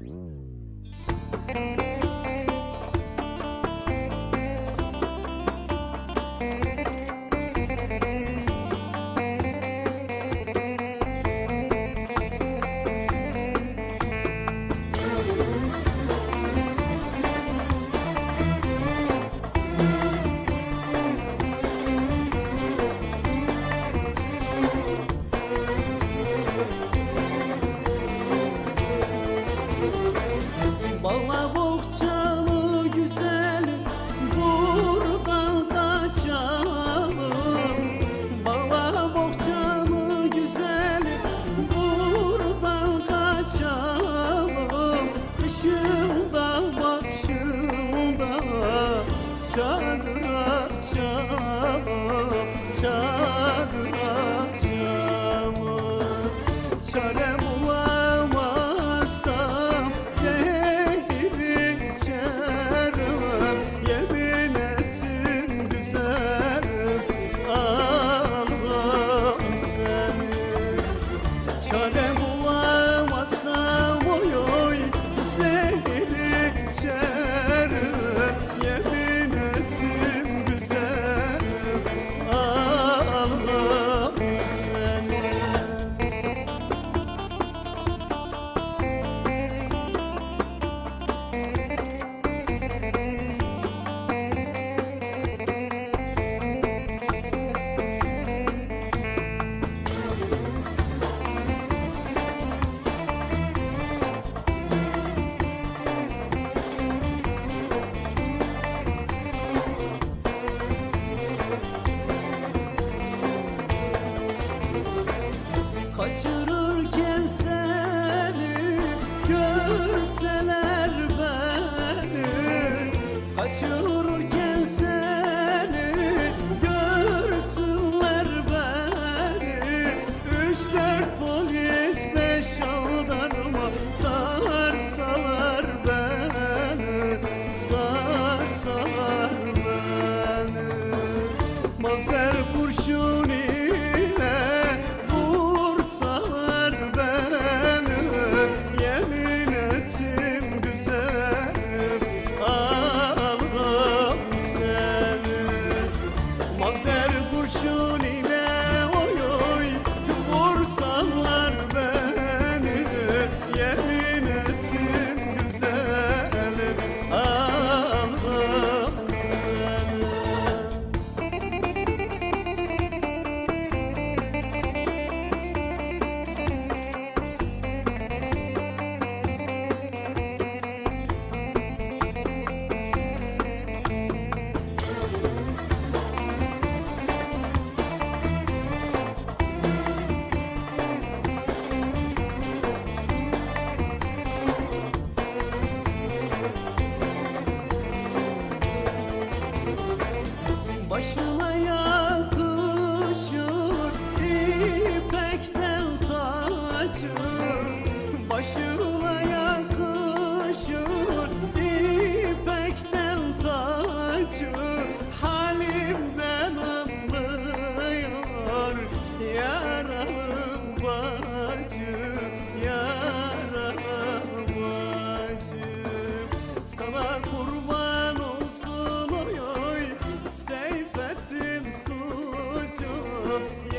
Mm-hmm. çare Görseler beni Kaçırırken seni Görsünler beni. Üç dört polis beş jandarma Sarsalar beni Sarsalar beni. Mavzer kurşun başına yakışır İpekten taçır başına প্রতি